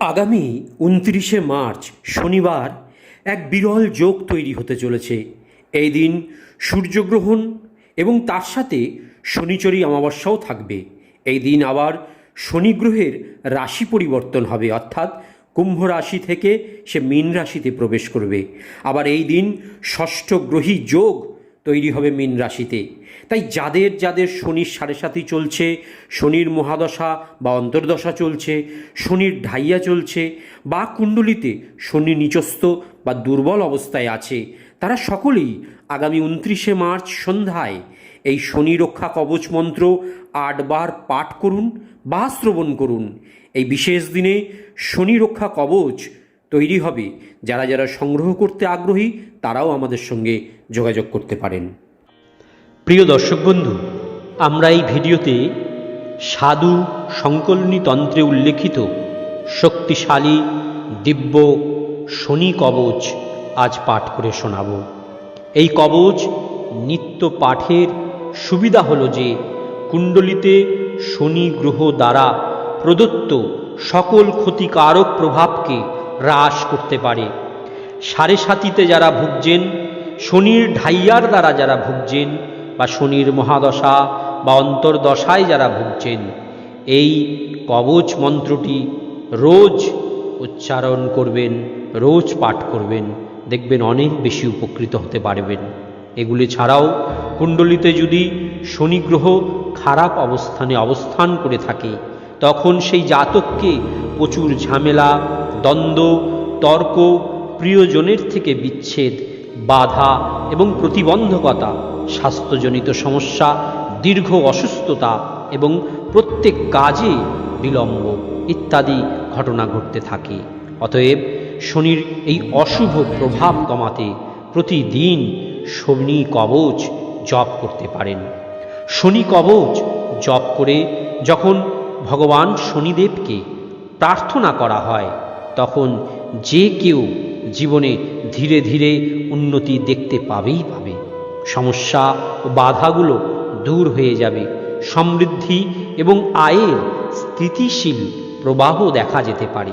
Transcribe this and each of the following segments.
আগামী উনত্রিশে মার্চ, শনিবার এক বিরল যোগ তৈরি হতে চলেছে। এই দিন সূর্যগ্রহণ এবং তার সাথে শনিচরী অমাবস্যাও থাকবে। এই দিন আবার শনি গ্রহের রাশি পরিবর্তন হবে, অর্থাৎ কুম্ভ রাশি থেকে সে মীন রাশিতে প্রবেশ করবে। আবার এই দিন ষষ্ঠ গ্রহী যোগ তৈরি হবে মীন রাশিতে। তাই যাদের যাদের শনির সাড়ে সাথী চলছে, শনির মহাদশা বা অন্তর্দশা চলছে, শনির ঢাইয়া চলছে বা কুণ্ডলিতে শনি নিচস্থ বা দুর্বল অবস্থায় আছে, তারা সকলেই আগামী উনত্রিশে মার্চ সন্ধ্যায় এই শনি রক্ষা কবচ মন্ত্র আটবার পাঠ করুন বা শ্রবণ করুন। এই বিশেষ দিনে শনি রক্ষা কবচ তৈরি হবে। যারা যারা সংগ্রহ করতে আগ্রহী, তারাও আমাদের সঙ্গে যোগাযোগ করতে পারেন। প্রিয় দর্শক বন্ধু, আমরা এই ভিডিওতে সাধু সংকলনী তন্ত্রে উল্লেখিত শক্তিশালী দিব্য শনি কবচ আজ পাঠ করে শোনাব। এই কবচ নিত্য পাঠের সুবিধা হলো যে, কুণ্ডলিতে শনি গ্রহ দ্বারা প্রদত্ত সকল ক্ষতিকারক প্রভাবকে হ্রাস করতে পারে। সাড়ে সাতিতে যারা ভুগছেন, শনির ঢাইয়ার দ্বারা যারা ভুগছেন বা শনির মহাদশা বা অন্তর্দশায় যারা ভুগছেন, এই কবচ মন্ত্রটি রোজ উচ্চারণ করবেন, রোজ পাঠ করবেন, দেখবেন অনেক বেশি উপকৃত হতে পারবেন। এগুলি ছাড়াও কুণ্ডলিতে যদি শনি গ্রহ খারাপ অবস্থানে অবস্থান করে থাকে তখন সেই জাতককে প্রচুর ঝামেলা, দ্বন্দ্ব, তর্ক, প্রিয়জনের থেকে বিচ্ছেদ, বাধা এবং প্রতিবন্ধকতা, স্বাস্থ্যজনিত সমস্যা, দীর্ঘ অসুস্থতা এবং প্রত্যেক কাজে বিলম্ব ইত্যাদি ঘটনা ঘটতে থাকে। অতএব শনির এই অশুভ প্রভাব কমাতে প্রতিদিন শনি কবচ জপ করতে পারেন। শনি কবচ জপ করে যখন ভগবান শনিদেবকে প্রার্থনা করা হয়, তখন যে কেউ জীবনে ধীরে ধীরে উন্নতি দেখতে পাবেই পাবে। সমস্যা ও বাধাগুলো দূর হয়ে যাবে। সমৃদ্ধি এবং আয়ের স্থিতিশীল প্রবাহ দেখা যেতে পারে।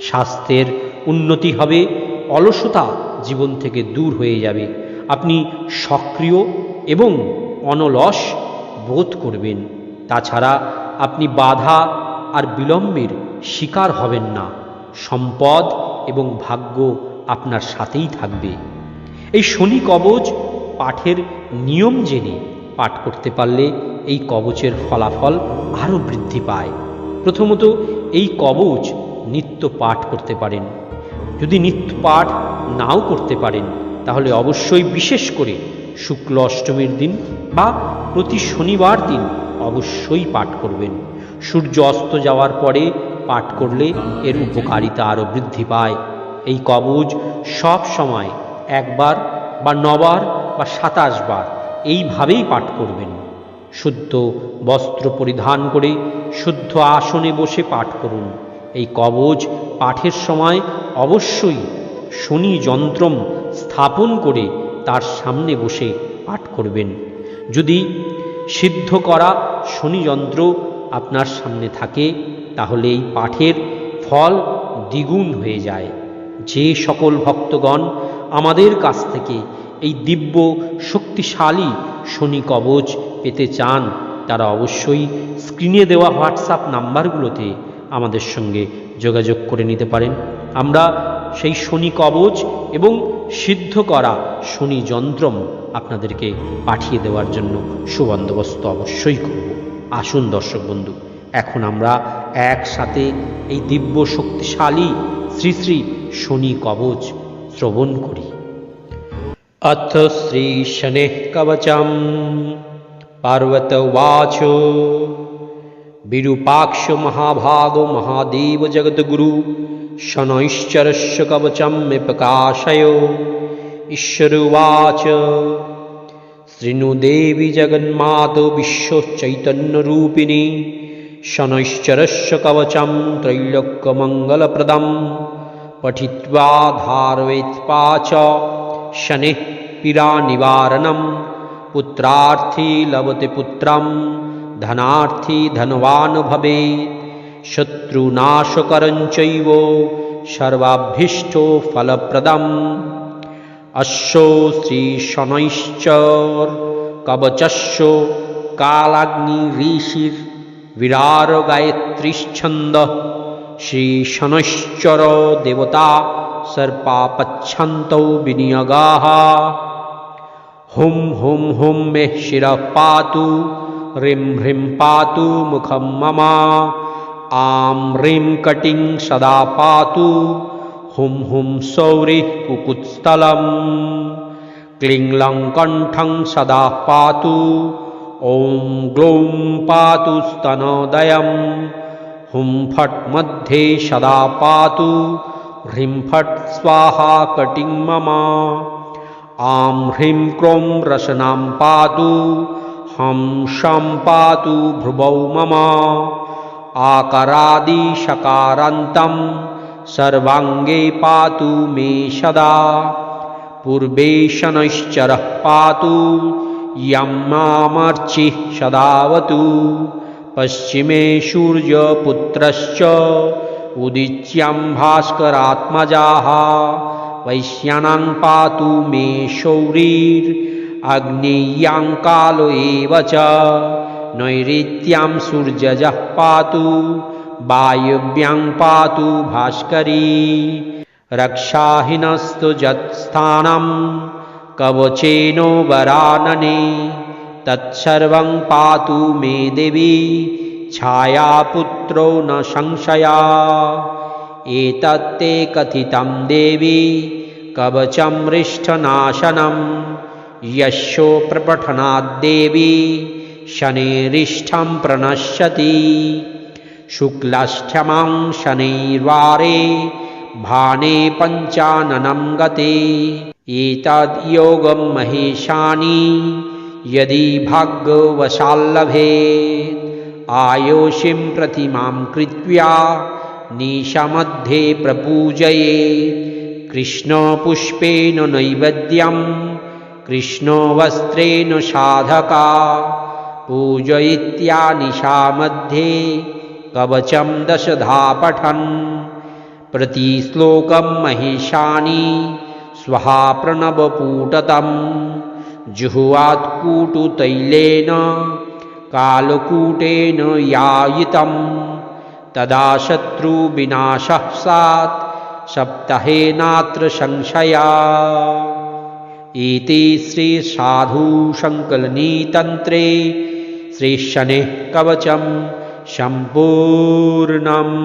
স্বাস্থ্যের উন্নতি হবে, অলসতা জীবন থেকে দূর হয়ে যাবে। আপনি সক্রিয় এবং অনলস বোধ করবেন। তাছাড়া আপনি বাধা আর বিলম্বের শিকার হবেন না। সম্পদ এবং ভাগ্য আপনার সাথেই থাকবে। এই শনি কবচ পাঠের নিয়ম জেনে পাঠ করতে পারলে এই কবচের ফলাফল আরও বৃদ্ধি পায়। প্রথমত, এই কবচ নিত্য পাঠ করতে পারেন। যদি নিত্য পাঠ নাও করতে পারেন, তাহলে অবশ্যই বিশেষ করে শুক্ল অষ্টমীর দিন বা প্রতি শনিবার দিন অবশ্যই পাঠ করবেন। সূর্য অস্ত যাওয়ার পরে পাঠ করলে এর উপকারিতা আরও বৃদ্ধি পায়। এই কবজ সব সময় একবার বা নবার বা সাতাশ বার এইভাবেই পাঠ করবেন। শুদ্ধ বস্ত্র পরিধান করে শুদ্ধ আসনে বসে পাঠ করুন। এই কবজ পাঠের সময় অবশ্যই শনি যন্ত্রম স্থাপন করে তার সামনে বসে পাঠ করবেন। যদি সিদ্ধ করা শনিযন্ত্র আপনার সামনে থাকে তাহলে এই পাঠের ফল দ্বিগুণ হয়ে যায়। যে সকল ভক্তগণ আমাদের কাছ থেকে এই দিব্য, শক্তিশালী শনি কবচ পেতে চান, তারা অবশ্যই স্ক্রিনে দেওয়া হোয়াটসঅ্যাপ নাম্বারগুলোতে আমাদের সঙ্গে যোগাযোগ করে নিতে পারেন। আমরা সেই শনি কবচ এবং সিদ্ধ করা শনি যন্ত্রম আপনাদেরকে পাঠিয়ে দেওয়ার জন্য সুবন্দোবস্ত অবশ্যই করব। আসুন দর্শক বন্ধু, এখন আমরা একসাথে এই দিব্য শক্তিশালী শ্রী শ্রী শনি কবচ শ্রবণ করি। অথ শ্রী শনে কবচম পার্বত বাচ বিরূপাক্ষ মহাভাগ মহাদেব জগদ্গুরু शनैश्चरस्य कवचं मे प्रकाशयो। ईश्वरुवाच। शृणुदेवि जगन्मातो विश्वचैतन्यरूपिणी। शनैश्चरस्य कवचं त्रैलोक्यमङ्गलप्रदं। पठित्वा धारयित्वा च शनिः पीडानिवारणं पुत्रार्थी लभते पुत्रं धनार्थी धनवान् भवेत् শত্রুনাশকরঞ্চৈব সর্বাভীষ্ট ফলপ্রদম অশ্ব শ্রীশনৈশ্চর কবচস্য কালাগ্নি ঋষির বিরার গায়ত্রীচ্ছন্দ শ্রীশনৈশ্চর দেবতা सर्पापच्छन्तौ विनियोगाः हुं हुं हुं मे शिरः पातु ह्रीं ह्रीं पातु मुखं मम आं ह्रीं कटिं सदा पातु हुं हुं सौरिः कुकुत्स्थलम्। क्लीं लं कण्ठं सदा पातु ॐ ग्लौं पातु स्तनोदयं हुं फट् मध्ये सदा पातु ह्रीं फट् स्वाहा कटिं मम। आं ह्रीं क्रों रसनां पातु। हं शं पातु भ्रुवौ मम आकरादिशकारान्तं सर्वाङ्गे पातु मे सदा। पूर्वे शनैश्चरः पातु यं मामर्चिः सदावतु। पश्चिमे सूर्यपुत्रश्च उदिच्यां भास्करात्मजाः। वैश्यानां पातु मे शौरीर्ग्नेय्यां कालो एव च नैऋत्यां सूर्यजः पातु वायव्यां पातु भास्करी। रक्षाहीनस्तु यत्स्थानं कवचेनो वरानने तत्सर्वं पातु मे देवी छायापुत्रो न संशया। एतत्ते कथितं देवी कवचं रिष्ठनाशनं यशो प्रपठनाद्देवी शनेरिष्ठं प्रणश्यति। शुक्लाष्टमां शनैर्वारे भाने पञ्चाननं गते। एतद्योगं महेशानि यदि भाग्यवशाल्लभेत् आयोषिं प्रतिमां कृत्वा निशमध्ये प्रपूजये। कृष्णपुष्पेण नैवेद्यं कृष्णवस्त्रेण साधका पूजयित्या निशामध्ये कवचं दशधा पठन् प्रतिश्लोकं महिषानि स्वहा प्रणवपूटतं जुह्वात्कूटुतैलेन कालकूटेन यायितं तदा शत्रुविनाशः स्यात् सप्ताहेनात्र संशया। इति श्रीसाधुसङ्कलनीतन्त्रे श्रीशनेः कवचं सम्पूर्णम्